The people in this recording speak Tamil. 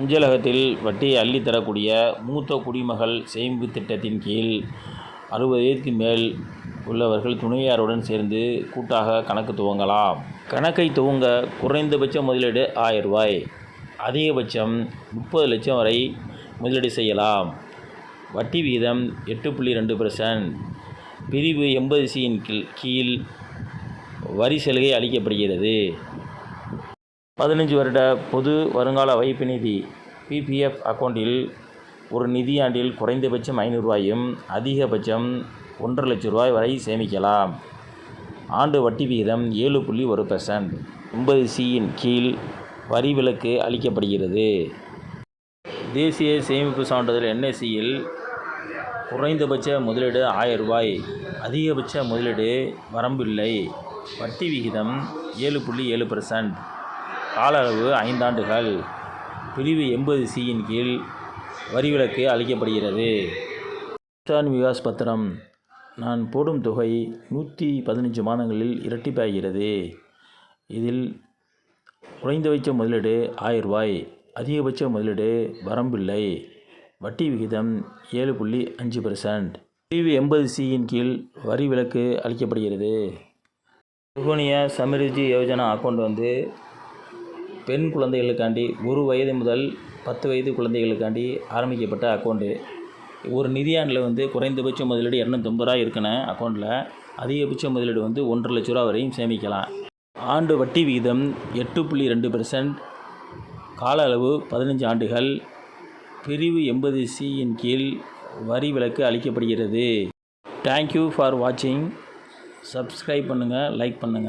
அஞ்சலகத்தில் வட்டியை அள்ளித்தரக்கூடிய மூத்த குடிமகள் சேமிப்பு திட்டத்தின் கீழ் அறுபது வயதுக்கு மேல் உள்ளவர்கள் துணையாருடன் சேர்ந்து கூட்டாக கணக்கு துவங்கலாம். கணக்கை துவங்க குறைந்தபட்ச முதலீடு ஆயிரம் ரூபாய். அதிகபட்சம் முப்பது லட்சம் வரை முதலீடு செய்யலாம். வட்டி விகிதம் எட்டு புள்ளி ரெண்டு பர்சன்ட் பிரிவு எண்பது சியின் கீழ் கீழ் வரி சலுகை அளிக்கப்படுகிறது. பதினஞ்சு வருட பொது வருங்கால வைப்பு நிதி பிபிஎஃப் அக்கௌண்ட்டில் ஒரு நிதியாண்டில் குறைந்தபட்சம் ஐநூறுரூவாயும் அதிகபட்சம் ஒன்றரை லட்ச ரூபாய் வரை சேமிக்கலாம். ஆண்டு வட்டி விகிதம் ஏழு புள்ளி ஒரு பெர்சன்ட் ஒன்பது சியின் கீழ் வரி விலக்கு அளிக்கப்படுகிறது. தேசிய சேமிப்பு சான்றிதழ் என்எஸ்சியில் குறைந்தபட்ச முதலீடு ஆயிரம் ரூபாய் அதிகபட்ச முதலீடு வரம்பில்லை. வட்டி விகிதம் ஏழு புள்ளி ஏழு பெர்சன்ட் கால அளவு ஐந்தாண்டுகள். பிரிவு எண்பது சியின் கீழ் வரிவிலக்கு அளிக்கப்படுகிறது. கிசான் விகாஸ் பத்திரம் நான் போடும் தொகை நூற்றி பதினஞ்சு மாதங்களில் இரட்டிப்பாகிறது. இதில் குறைந்தபட்ச முதலீடு ஆயிரம் ரூபாய் அதிகபட்ச முதலீடு வரம்பில்லை. வட்டி விகிதம் ஏழு புள்ளி அஞ்சு பெர்சன்ட் பிரிவு எண்பது சியின் கீழ் வரி விலக்கு அளிக்கப்படுகிறது. சுகன்யா சமிருத்தி யோஜனா அக்கௌண்ட் வந்து பெண் குழந்தைகளுக்காண்டி ஒரு வயது முதல் பத்து வயது குழந்தைகளுக்காண்டி ஆரம்பிக்கப்பட்ட அக்கௌண்ட்டு ஒரு நிதியாண்டில் வந்து குறைந்தபட்ச முதலீடு இரநூத்தம்பது ரூபா இருக்கணும் அக்கௌண்ட்டில் அதிகபட்ச முதலீடு வந்து ஒன்றரை லட்ச ரூபா வரையும் சேமிக்கலாம். ஆண்டு வட்டி விகிதம் எட்டு புள்ளி ரெண்டு பெர்சன்ட் கால அளவு பதினஞ்சு ஆண்டுகள் பிரிவு எண்பது சியின் கீழ் வரி விலக்கு அளிக்கப்படுகிறது. தேங்க்யூ ஃபார் வாட்சிங் சப்ஸ்கிரைப் பண்ணுங்கள் லைக் பண்ணுங்கள்